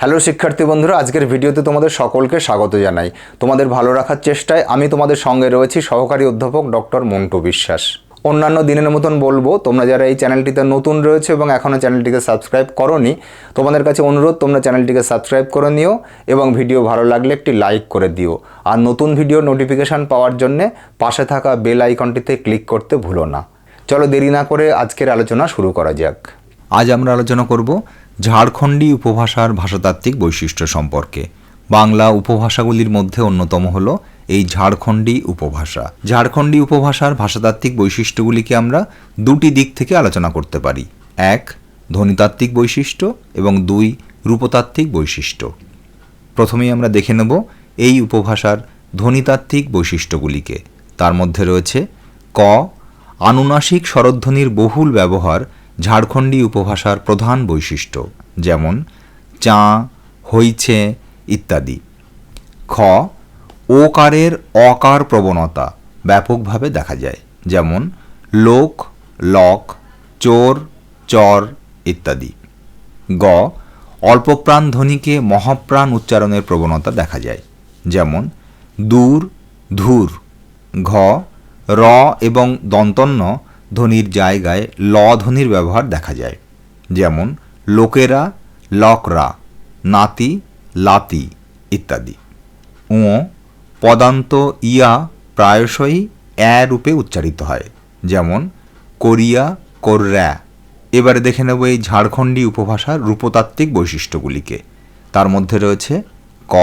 Hello শিক্ষার্থী বন্ধুরা, আজকের ভিডিওতে তোমাদের সকলকে স্বাগত জানাই। তোমাদের ভালো রাখার চেষ্টায় আমি তোমাদের সঙ্গে রয়েছি সহকারী অধ্যাপক ডক্টর মন্টু বিশ্বাস। অন্যান্য দিনের মতন বলব, তোমরা যারা এই চ্যানেলটিতে নতুন রয়েছে এবং এখনও চ্যানেলটিকে সাবস্ক্রাইব করনি, তোমাদের কাছে অনুরোধ, তোমরা চ্যানেলটিকে সাবস্ক্রাইব করে নিও এবং ভিডিও ভালো লাগলে একটি লাইক করে দিও। আর নতুন ভিডিও নোটিফিকেশান পাওয়ার জন্যে পাশে থাকা বেল আইকনটিতে ক্লিক করতে ভুলো না। চলো দেরি না করে আজকের আলোচনা শুরু করা যাক। আজ আমরা আলোচনা করব ঝাড়খণ্ডী উপভাষার ভাষাতাত্ত্বিক বৈশিষ্ট্য সম্পর্কে। বাংলা উপভাষাগুলির মধ্যে অন্যতম হল এই ঝাড়খণ্ডী উপভাষা। ঝাড়খণ্ডী উপভাষার ভাষাতাত্ত্বিক বৈশিষ্ট্যগুলিকে আমরা দুটি দিক থেকে আলোচনা করতে পারি। এক, ধ্বনিতাত্ত্বিক বৈশিষ্ট্য এবং দুই, রূপতাত্ত্বিক বৈশিষ্ট্য। প্রথমেই আমরা দেখে নেব এই উপভাষার ধ্বনিতাত্ত্বিক বৈশিষ্ট্যগুলিকে। তার মধ্যে রয়েছে ক, আনুনাসিক স্বরধ্বনির বহুল ব্যবহার ঝাড়খণ্ডী উপভাষার প্রধান বৈশিষ্ট্য, যেমন চা, হইছে ইত্যাদি। খ, ওকারের অকার প্রবণতা ব্যাপকভাবে দেখা যায়, যেমন লোক, লক, চোর, চর ইত্যাদি। গ, অল্পপ্রাণ ধ্বনিকে মহাপ্রাণ উচ্চারণের প্রবণতা দেখা যায়, যেমন দূর, ধূর। ঘ, র এবং দন্তন্য ধ্বনির জায়গায় ল ধ্বনির ব্যবহার দেখা যায়। যেমন, লোকেরা, লকরা, নাতি, লাতি ইত্যাদি। ও পদান্ত ইয়া প্রায়শই অ্যা রূপে উচ্চারিত হয়। যেমন, কোরিয়া কোর্যা এবারে দেখে নেব এই ঝাড়খণ্ডী উপভাষার রূপতাত্ত্বিক বৈশিষ্ট্যগুলিকে। তার মধ্যে রয়েছে ক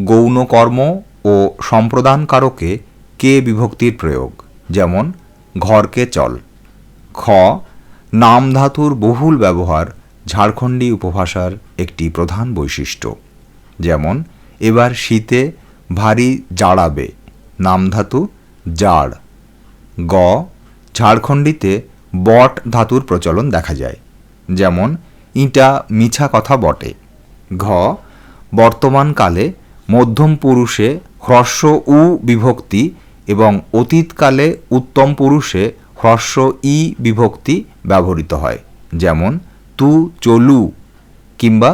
গৌণ কর্ম ও সম্প্রদানকারকে কে বিভক্তির প্রয়োগ। যেমন ঘরকে চল। খ, নাম ধাতুর বহুল ব্যবহার ঝাড়খণ্ডী উপভাষার একটি প্রধান বৈশিষ্ট্য। যেমন, এবার শীতে ভারী জাড়াবে, নাম ধাতু জাড়। গ, ঝাড়খণ্ডীতে বট ধাতুর প্রচলন দেখা যায়, যেমন, ইটা মিছা কথা বটে। ঘ বর্তমানকালে মধ্যম পুরুষে হ্রস্ব উ বিভক্তি এবং অতীতকালে উত্তম পুরুষে হ্রস্ব ই বিভক্তি ব্যবহৃত হয়, যেমন তু চলু কিংবা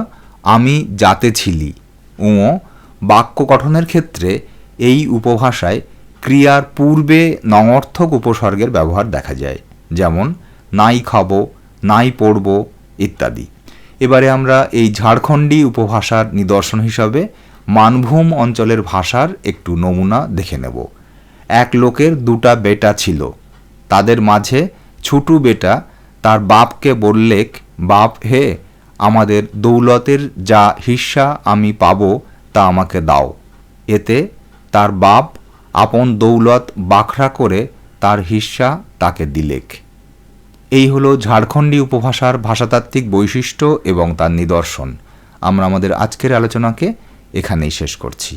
আমি যাতে ছিলি। ও বাক্য গঠনের ক্ষেত্রে এই উপভাষায় ক্রিয়ার পূর্বে নঙর্থক উপসর্গের ব্যবহার দেখা যায়, যেমন নাই খাব, নাই পড়ব ইত্যাদি। এবারে আমরা এই ঝাড়খণ্ডী উপভাষার নিদর্শন হিসাবে মানভূম অঞ্চলের ভাষার একটু নমুনা দেখে নেব। এক লোকের দুটা বেটা ছিল। তাদের মাঝে ছুটু বেটা তার বাপকে বললেক বাপ হে, আমাদের দৌলতের যা হিস্সা আমি পাবো তা আমাকে দাও। এতে তার বাপ আপন দৌলত বাখরা করে তার হিস্সা তাকে দিলেক। এই হলো ঝাড়খণ্ডী উপভাষার ভাষাতাত্ত্বিক বৈশিষ্ট্য এবং তার নিদর্শন। আমরা আমাদের আজকের আলোচনাকে এখানেই শেষ করছি।